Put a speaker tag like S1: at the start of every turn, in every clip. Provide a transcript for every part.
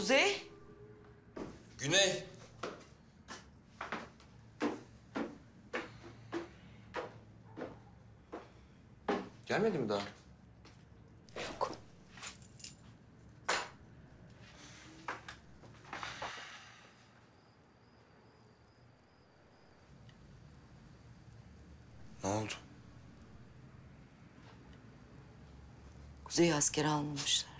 S1: Kuzey? Güney. Gelmedi mi daha?
S2: Yok.
S1: Ne oldu?
S2: Kuzey'i askere almamışlar.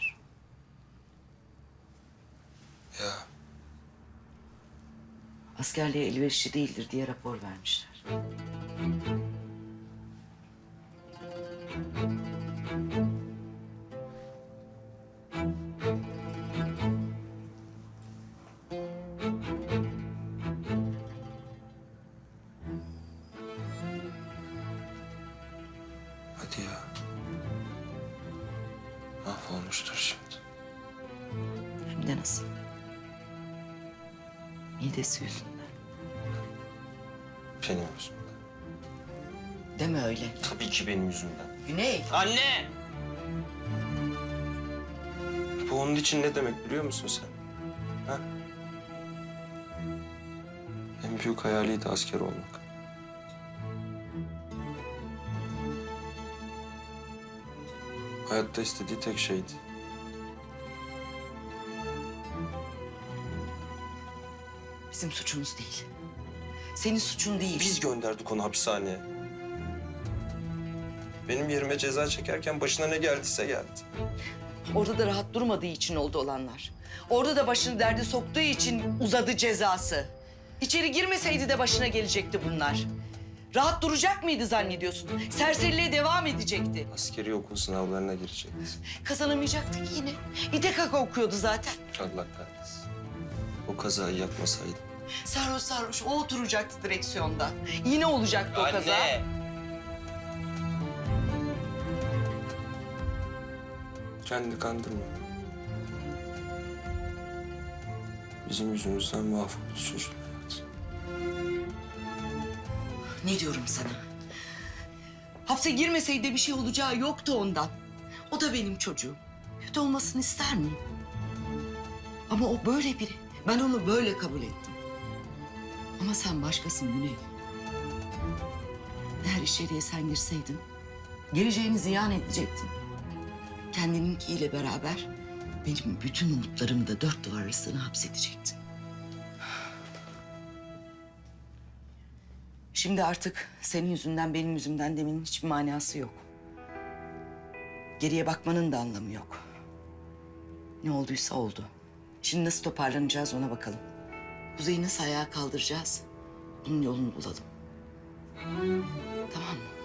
S2: Askerliğe elverişli değildir diye rapor vermişler.
S1: hadi ya. Mahvolmuştur şimdi.
S2: Hem de nasıl? Midesi yüzünden.
S1: Benim yüzümden.
S2: Deme öyle.
S1: Tabii ki benim yüzümden.
S2: Güney.
S1: Anne! Bu onun için ne demek biliyor musun sen? Ha? En büyük hayaliydi asker olmak. Hayatta istediği tek şeydi.
S2: Bizim suçumuz değil. Senin suçun değil.
S1: Biz gönderdik onu hapishaneye. Benim yerime ceza çekerken başına ne geldiyse geldi.
S2: Orada da rahat durmadığı için oldu olanlar. Orada da başını derde soktuğu için uzadı cezası. İçeri girmeseydi de başına gelecekti bunlar. Rahat duracak mıydı zannediyorsun? Serseriliğe devam edecekti.
S1: Askeri okul sınavlarına girecekti.
S2: Kazanamayacaktı ki yine. İTKK okuyordu zaten.
S1: Allah kahretsin. O kazayı yapmasaydı.
S2: Sarhoş sarhoş o oturacaktı direksiyonda. Yine olacaktı o kaza.
S1: Kendi kandırma. Bizim yüzümüzden mahvoldu çocuk.
S2: Ne diyorum sana? Hapse girmeseydi de bir şey olacağı yoktu ondan. O da benim çocuğum. Kötü olmasını ister miyim? Ama o böyle biri. Ben onu böyle kabul ettim. Ama sen başkasın Güney. Eğer içeriye sen girseydin, geleceğini ziyan edecektin. Kendininkiyle beraber benim bütün umutlarımı da dört duvar arasına hapsedecektin. Şimdi artık senin yüzünden benim yüzümden demenin hiçbir manası yok. Geriye bakmanın da anlamı yok. Ne olduysa oldu. Şimdi nasıl toparlanacağız ona bakalım. Kuzey'i nasıl ayağa kaldıracağız? Bunun yolunu bulalım. Tamam mı?